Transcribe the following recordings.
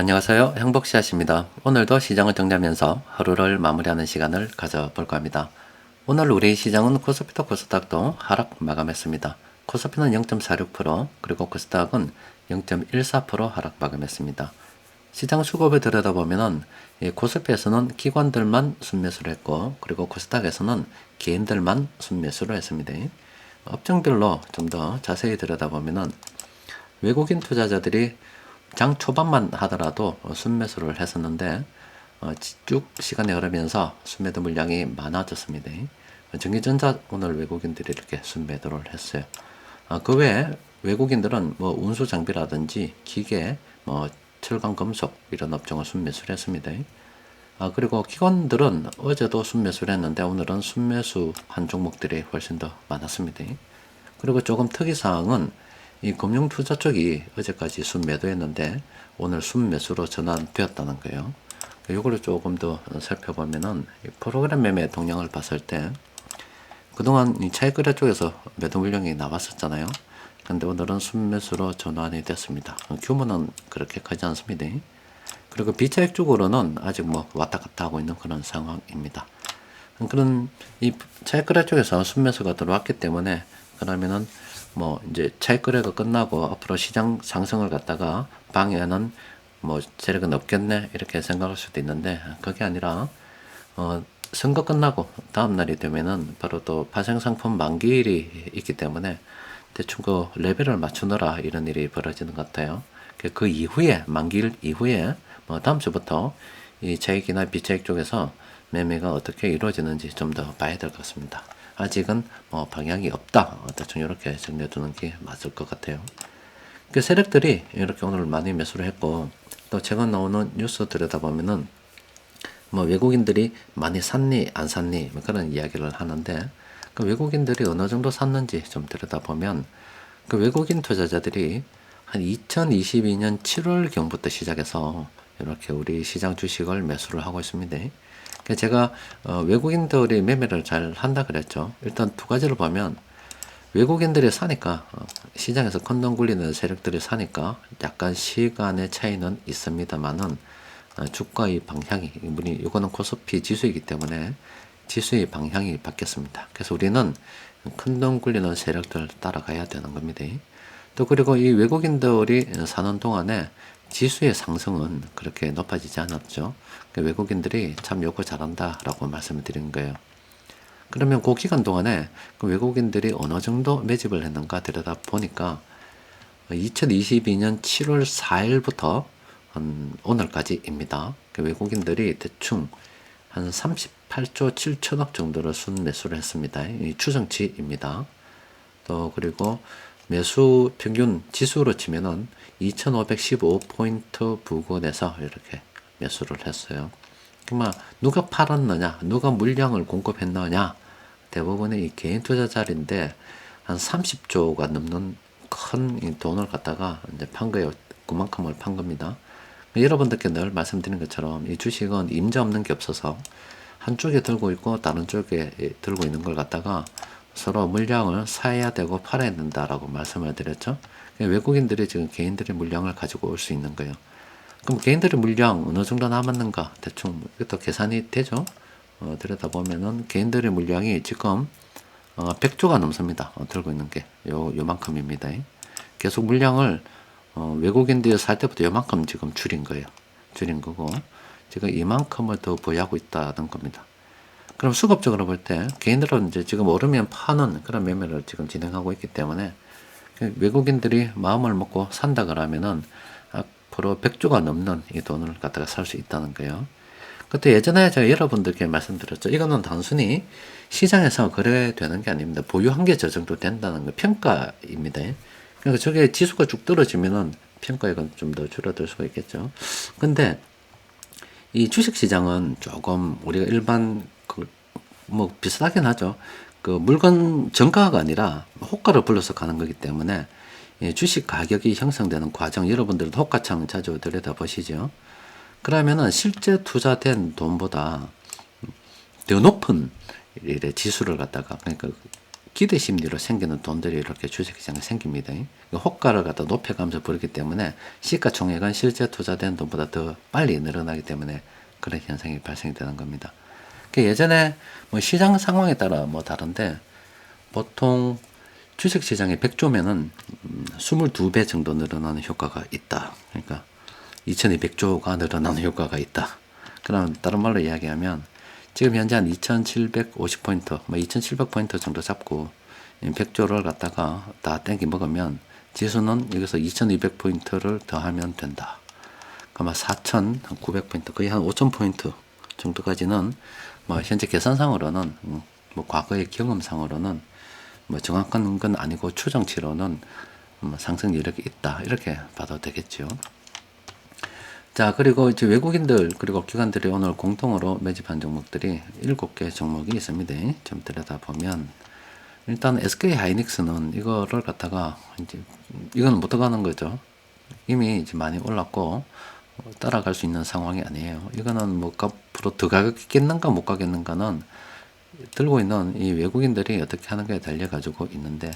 안녕하세요. 행복씨앗입니다. 오늘도 시장을 정리하면서 하루를 마무리하는 시간을 가져볼까 합니다. 오늘 우리 시장은 코스피도 코스닥도 하락 마감했습니다. 코스피는 0.46% 그리고 코스닥은 0.14% 하락 마감했습니다. 시장 수급을 들여다보면은 이 코스피에서는 기관들만 순매수를 했고 그리고 코스닥에서는 개인들만 순매수를 했습니다. 업종별로 좀 더 자세히 들여다보면은 외국인 투자자들이 장 초반만 하더라도 순매수를 했었는데 어, 쭉 시간이 흐르면서 순매도 물량이 많아졌습니다. 전기전자 오늘 외국인들이 이렇게 순매도를 했어요. 아, 그 외에 외국인들은 뭐 운수 장비라든지 기계, 뭐 철강 금속 이런 업종을 순매수를 했습니다. 아, 그리고 기관들은 어제도 순매수를 했는데 오늘은 순매수 한 종목들이 훨씬 더 많았습니다. 그리고 조금 특이사항은 이 금융투자 쪽이 어제까지 순매도했는데 오늘 순매수로 전환되었다는 거예요. 이걸 조금 더 살펴보면은 이 프로그램 매매 동향을 봤을 때 그동안 이 차익거래 쪽에서 매도 물량이 나왔었잖아요. 근데 오늘은 순매수로 전환이 됐습니다. 규모는 그렇게 크지 않습니다. 그리고 비차익 쪽으로는 아직 뭐 왔다 갔다 하고 있는 그런 상황입니다. 그런 이 차익거래 쪽에서 순매수가 들어왔기 때문에 그러면은 뭐 이제 차익 거래가 끝나고 앞으로 시장 상승을 갖다가 방해하는 뭐 세력은 없겠네 이렇게 생각할 수도 있는데 그게 아니라 어 선거 끝나고 다음 날이 되면은 바로 또 파생 상품 만기일이 있기 때문에 대충 그 레벨을 맞추느라 이런 일이 벌어지는 것 같아요. 그- 그 이후에 만기일 이후에 뭐 다음 주부터 이 차익이나 비차익 쪽에서 매매가 어떻게 이루어지는지 좀 더 봐야 될 것 같습니다. 아직은 뭐 방향이 없다. 대충 이렇게 정리해 두는 게 맞을 것 같아요. 그 세력들이 이렇게 오늘 많이 매수를 했고 또 최근 나오는 뉴스 들여다보면은 뭐 외국인들이 많이 샀니 안 샀니 뭐 그런 이야기를 하는데 그 외국인들이 어느 정도 샀는지 좀 들여다보면 그 외국인 투자자들이 한 2022년 7월 경부터 시작해서 이렇게 우리 시장 주식을 매수를 하고 있습니다. 그 제가 어, 외국인들이 매매를 잘 한다 그랬죠. 일단 두 가지를 보면 외국인들이 사니까 어, 시장에서 큰돈 굴리는 세력들이 사니까 약간 시간의 차이는 있습니다만은 어, 주가의 방향이 이거는 코스피 지수이기 때문에 지수의 방향이 바뀌었습니다. 그래서 우리는 큰돈 굴리는 세력들 따라가야 되는 겁니다. 또 그리고 이 외국인들이 사는 동안에 지수의 상승은 그렇게 높아지지 않았죠. 그 외국인들이 참 요거 잘한다라고 말씀을 드린 거예요. 그러면 그 기간 동안에 그 외국인들이 어느 정도 매집을 했는가 들여다 보니까 2022년 7월 4일부터 한 오늘까지입니다. 그 외국인들이 대충 한 38조 7천억 정도를 순 매수를 했습니다. 이 추정치입니다. 또 그리고 매수 평균 지수로 치면은 2515포인트 부근에서 이렇게 매수를 했어요. 그러면 누가 팔았느냐, 누가 물량을 공급했느냐, 대부분의 이 개인 투자자인데 한 30조가 넘는 큰이 돈을 갖다가 이제 판 거예요. 그만큼을 판 겁니다. 여러분들께 늘 말씀드린 것처럼 이 주식은 임자 없는 게 없어서 한쪽에 들고 있고 다른 쪽에 들고 있는 걸 갖다가 서로 물량을 사야 되고 팔아야 된다라고 말씀을 드렸죠. 외국인들이 지금 개인들의 물량을 가지고 올 수 있는 거예요. 그럼 개인들의 물량 어느 정도 남았는가 대충 이것도 계산이 되죠. 어, 들여다보면은 개인들의 물량이 지금 어, 100조가 넘습니다. 어, 들고 있는 게 요, 요만큼입니다. 계속 물량을 어, 외국인들이 살 때부터 요만큼 지금 줄인 거예요. 줄인 거고 지금 이만큼을 더 보유하고 있다는 겁니다. 그럼 수급적으로 볼 때 개인들은 이제 지금 오르면 파는 그런 매매를 지금 진행하고 있기 때문에 그 외국인들이 마음을 먹고 산다 그러면은 앞으로 100조가 넘는 이 돈을 갖다가 살 수 있다는 거예요. 그때 예전에 제가 여러분들께 말씀드렸죠. 이거는 단순히 시장에서 거래되는 게 아닙니다. 보유한 게저 정도 된다는 거 평가입니다. 그러니까 저게 지수가 쭉 떨어지면은 평가액은 좀더 줄어들 수가 있겠죠. 근데 이 주식 시장은 조금 우리가 일반 그 뭐 비슷하긴 하죠. 그 물건 정가가 아니라 호가를 불러서 가는 거기 때문에 이 주식 가격이 형성되는 과정 여러분들도 호가창 자주 들여다 보시죠. 그러면은 실제 투자된 돈보다 더 높은 지수를 갖다가 그러니까 기대 심리로 생기는 돈들이 이렇게 주식시장에 생깁니다. 그 호가를 갖다 높여가면서 버리기 때문에 시가총액은 실제 투자된 돈보다 더 빨리 늘어나기 때문에 그런 현상이 발생이 되는 겁니다. 그 예전에 뭐 시장 상황에 따라 뭐 다른데 보통 주식 시장이 100조면은 22배 정도 늘어나는 효과가 있다. 그러니까 2200조가 늘어나는 효과가 있다. 그럼 다른 말로 이야기하면 지금 현재 한 2750포인트, 뭐 2700포인트 정도 잡고 100조를 갖다가 다 땡기 먹으면 지수는 여기서 2200포인트를 더하면 된다. 그러면 4900포인트, 거의 한 5000포인트 정도까지는 뭐 현재 계산상으로는 음, 뭐 과거의 경험상으로는 뭐 정확한 건 아니고 추정치로는 음, 상승 여력이 있다 이렇게 봐도 되겠죠. 자 그리고 이제 외국인들 그리고 기관들이 오늘 공통으로 매집한 종목들이 일곱 개 종목이 있습니다. 좀 들여다 보면 일단 SK 하이닉스는 이거를 갖다가 이제 이건 못 들어가는 거죠. 이미 이제 많이 올랐고 따라갈 수 있는 상황이 아니에요. 이거는 뭐 앞으로 더 가겠는가 못 가겠는가는 들고 있는 이 외국인들이 어떻게 하는가에 달려 가지고 있는데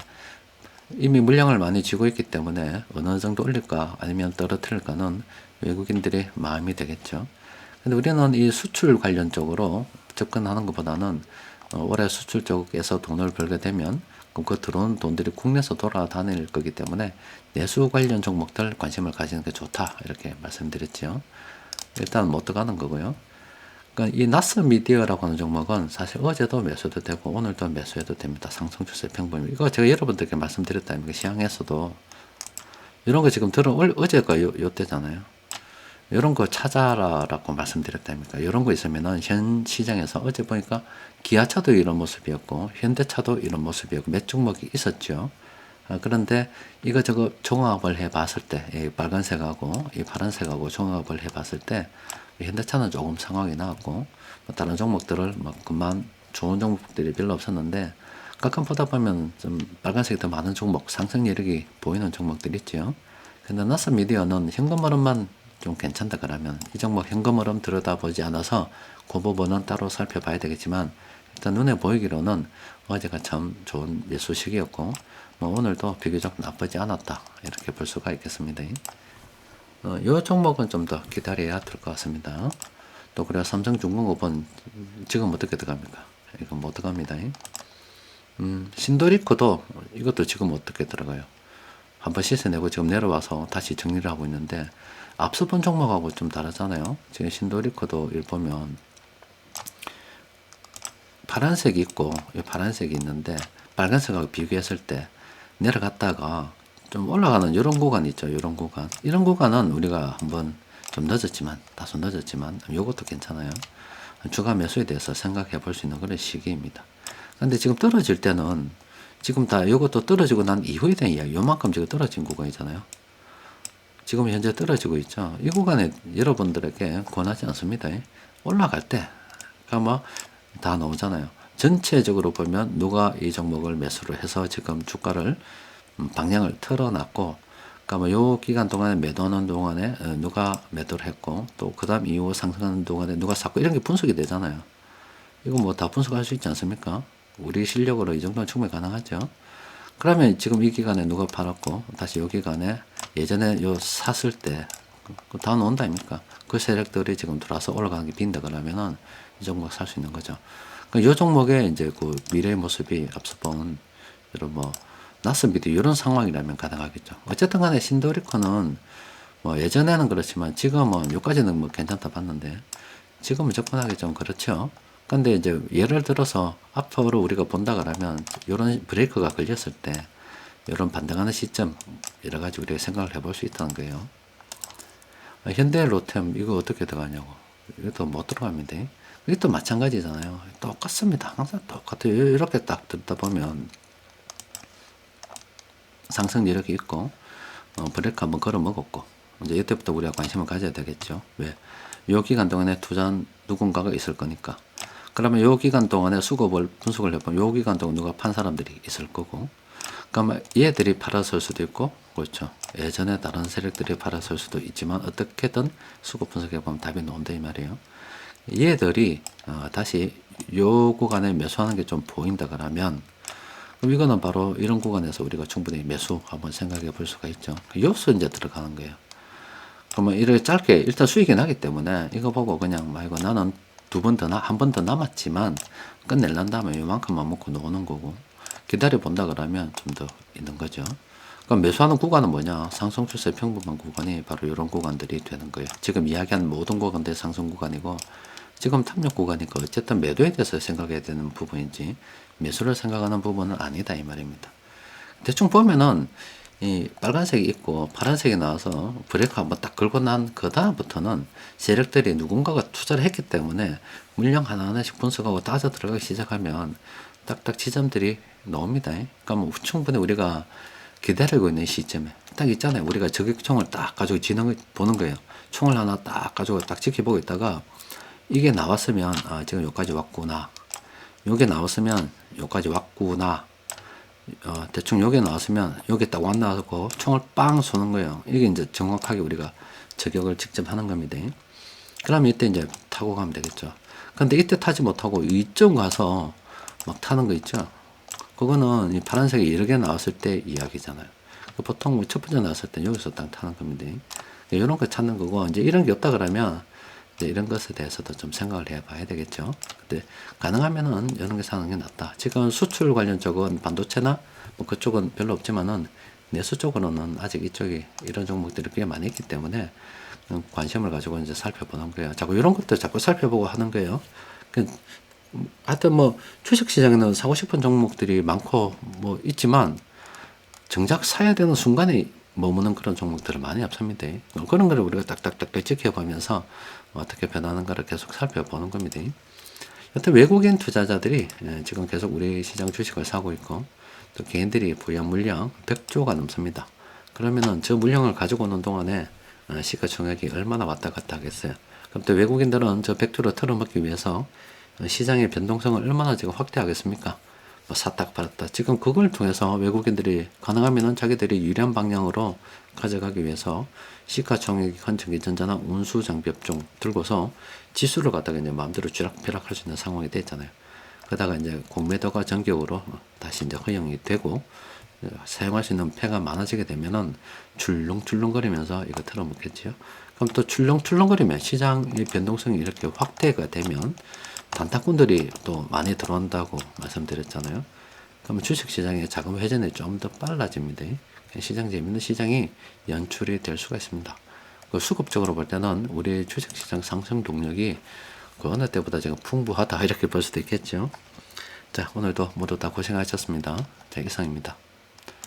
이미 물량을 많이 쥐고 있기 때문에 어느 정도 올릴까 아니면 떨어뜨릴까는 외국인들의 마음이 되겠죠. 근데 우리는 이 수출 관련 쪽으로 접근하는 것보다는 어, 올해 수출 쪽에서 돈을 벌게 되면 그 들어온 돈들이 국내에서 돌아다닐 거기 때문에 내수 관련 종목들 관심을 가지는 게 좋다 이렇게 말씀드렸죠. 일단 못 들어가는 거고요. 그러니까 이 나스 미디어라고 하는 종목은 사실 어제도 매수도 되고 오늘도 매수해도 됩니다. 상승 추세 평범. 이거 제가 여러분들께 말씀드렸다면 시장에서도 이런 거 지금 들어 어제가 요, 요 때잖아요. 이런 거 찾아라라고 말씀드렸다니까. 이런 거 있으면은 현 시장에서 어제 보니까 기아차도 이런 모습이었고 현대차도 이런 모습이었고 몇 종목이 있었죠. 아, 그런데 이거 저거 종합을 해봤을 때, 이 빨간색하고 이 파란색하고 종합을 해봤을 때 현대차는 조금 상황이 나왔고 뭐 다른 종목들을 뭐 그만 좋은 종목들이 별로 없었는데 가끔 보다 보면 좀 빨간색이 더 많은 종목, 상승 여력이 보이는 종목들 있죠. 근데 나스 미디어는 현금 흐름만 좀 괜찮다 그러면 이 종목 현금 흐름 들여다보지 않아서 그 부분은 따로 살펴봐야 되겠지만 일단 눈에 보이기로는 어제가 참 좋은 매수식이었고 뭐 오늘도 비교적 나쁘지 않았다 이렇게 볼 수가 있겠습니다. 어, 이 종목은 좀 더 기다려야 될 것 같습니다. 또 그래 삼성중공업은 지금 어떻게 들어갑니까? 이건 못 들어갑니다. 음, 신도리코도 이것도 지금 어떻게 들어가요? 한번 시세 내고 지금 내려와서 다시 정리를 하고 있는데 앞서 본 종목하고 좀 다르잖아요. 지금 신도리코도 일 보면 파란색이 있고 파란색이 있는데 빨간색하고 비교했을 때 내려갔다가 좀 올라가는 이런 구간 있죠. 이런 구간. 이런 구간은 우리가 한번 좀 늦었지만 다소 늦었지만 이것도 괜찮아요. 주가 매수에 대해서 생각해 볼 수 있는 그런 시기입니다. 근데 지금 떨어질 때는 지금 다 이것도 떨어지고 난 이후에 대한 이야기 요만큼 지금 떨어진 구간이잖아요. 지금 현재 떨어지고 있죠. 이 구간에 여러분들에게 권하지 않습니다. 올라갈 때, 아마 다 나오잖아요. 전체적으로 보면 누가 이 종목을 매수를 해서 지금 주가를 음, 방향을 틀어놨고, 그러니까 요 기간 동안에 매도하는 동안에 어, 누가 매도를 했고, 또 그 다음 이후 상승하는 동안에 누가 샀고, 이런 게 분석이 되잖아요. 이거 뭐 다 분석할 수 있지 않습니까? 우리 실력으로 이 정도는 충분히 가능하죠. 그러면 지금 이 기간에 누가 팔았고, 다시 요 기간에 예전에 요 샀을 때, 그다 나온다 아닙니까? 그 세력들이 지금 들어와서 올라가는 게 빈다 그러면은 이 종목 살 수 있는 거죠. 그러니까 요 종목의 이제 그 미래의 모습이 앞서 본, 여러 뭐, 낯선비도 이런 상황이라면 가능하겠죠. 어쨌든 간에 신도리코는 뭐 예전에는 그렇지만 지금은 여기까지는 뭐 괜찮다 봤는데 지금은 접근하기 좀 그렇죠. 근데 이제 예를 들어서 앞으로 우리가 본다 그러면 이런 브레이크가 걸렸을 때 이런 반등하는 시점 여러 가지 우리가 생각을 해볼 수 있다는 거예요. 아, 현대 로템 이거 어떻게 들어가냐고 이것도 못 들어갑니다. 이것도 마찬가지잖아요. 똑같습니다. 항상 똑같아요. 이렇게 딱 듣다 보면 상승 이력이 있고 어, 브레이크 한번 걸어 먹었고 이제 이때부터 우리가 관심을 가져야 되겠죠. 왜? 요 기간 동안에 투자한 누군가가 있을 거니까. 그러면 요 기간 동안에 수급을 분석을 해보면 요 기간 동안 누가 판 사람들이 있을 거고 그러면 얘들이 팔아설 수도 있고 그렇죠. 예전에 다른 세력들이 팔아설 수도 있지만 어떻게든 수급 분석해 보면 답이 나온다 이 말이에요. 얘들이 어, 다시 요 구간에 매수하는 게 좀 보인다 그러면 그럼 이거는 바로 이런 구간에서 우리가 충분히 매수 한번 생각해 볼 수가 있죠. 여기서 이제 들어가는 거예요. 그러면 이렇게 짧게 일단 수익이 나기 때문에 이거 보고 그냥 말고 나는 두 번 더 나, 한 번 더 남았지만 끝낼란 다음에 요만큼만 먹고 노는 거고 기다려 본다 그러면 좀 더 있는 거죠. 그럼 매수하는 구간은 뭐냐? 상승 추세 평분만 구간이 바로 이런 구간들이 되는 거예요. 지금 이야기한 모든 구간들 상승 구간이고 지금 탐욕 구간이니까 어쨌든 매도에 대해서 생각해야 되는 부분이지 매수를 생각하는 부분은 아니다 이 말입니다. 대충 보면은 이 빨간색이 있고 파란색이 나와서 브레이크 한번 딱 걸고 난 그 다음부터는 세력들이 누군가가 투자를 했기 때문에 물량 하나하나씩 분석하고 따져 들어가기 시작하면 딱딱 지점들이 나옵니다. 그러니까 뭐 충분히 우리가 기다리고 있는 시점에 딱 있잖아요. 우리가 저격총을 딱 가지고 지능 보는 거예요. 총을 하나 딱 가지고 딱 지켜보고 있다가 이게 나왔으면 아 지금 여기까지 왔구나. 요게 나왔으면 여기까지 왔구나. 어, 대충 여기 나왔으면 여기 딱 왔나고 총을 빵 쏘는 거예요. 이게 이제 정확하게 우리가 저격을 직접 하는 겁니다. 그러면 이때 이제 타고 가면 되겠죠. 근데 이때 타지 못하고 이쪽 가서 막 타는 거 있죠. 그거는 이 파란색이 여러 개 나왔을 때 이야기잖아요. 그 보통 뭐첫 번째 나왔을 때 여기서 딱 타는 겁니다. 이런 거 찾는 거고 이제 이런 게 없다 그러면 이제 이런 것에 대해서도 좀 생각을 해봐야 되겠죠. 근데 가능하면은 이런 게 사는 게 낫다. 지금 수출 관련 쪽은 반도체나 뭐 그쪽은 별로 없지만은 내수 쪽으로는 아직 이쪽이 이런 종목들이 꽤 많이 있기 때문에 음, 관심을 가지고 이제 살펴보는 거예요. 자꾸 이런 것들 자꾸 살펴보고 하는 거예요. 그 하여튼 뭐 주식 시장에는 사고 싶은 종목들이 많고 뭐 있지만 정작 사야 되는 순간에 머무는 그런 종목들을 많이 없습니다. 그런 거를 우리가 딱딱딱 지켜보면서 어떻게 변하는가를 계속 살펴보는 겁니다. 여튼 외국인 투자자들이 예, 지금 계속 우리 시장 주식을 사고 있고 또 개인들이 보유한 물량 100조가 넘습니다. 그러면은 저 물량을 가지고 오는 동안에 어, 시가총액이 얼마나 왔다 갔다 하겠어요. 그럼 또 외국인들은 저 100조를 털어먹기 위해서 어, 시장의 변동성을 얼마나 지금 확대하겠습니까? 뭐 샀다 팔았다. 지금 그걸 통해서 외국인들이 가능하면은 자기들이 유리한 방향으로 가져가기 위해서 시가총액 컨청기 전자나 운수 장비 업종 들고서 지수를 갖다가 이제 마음대로 쥐락펴락할 수 있는 상황이 됐잖아요. 그러다가 이제 공매도가 전격으로 다시 이제 허용이 되고 어, 사용할 수 있는 패가 많아지게 되면은 출렁출렁거리면서 이거 틀어먹겠지요. 그럼 또 출렁출렁거리면 시장의 변동성이 이렇게 확대가 되면 단타꾼들이 또 많이 들어온다고 말씀드렸잖아요. 그러면 주식 시장의 자금 회전이 좀 더 빨라집니다. 시장 재밌는 시장이 연출이 될 수가 있습니다. 그 수급적으로 볼 때는 우리 주식 시장 상승 동력이 그 어느 때보다 지금 풍부하다 이렇게 볼 수도 있겠죠. 자 오늘도 모두 다 고생하셨습니다. 자 이상입니다.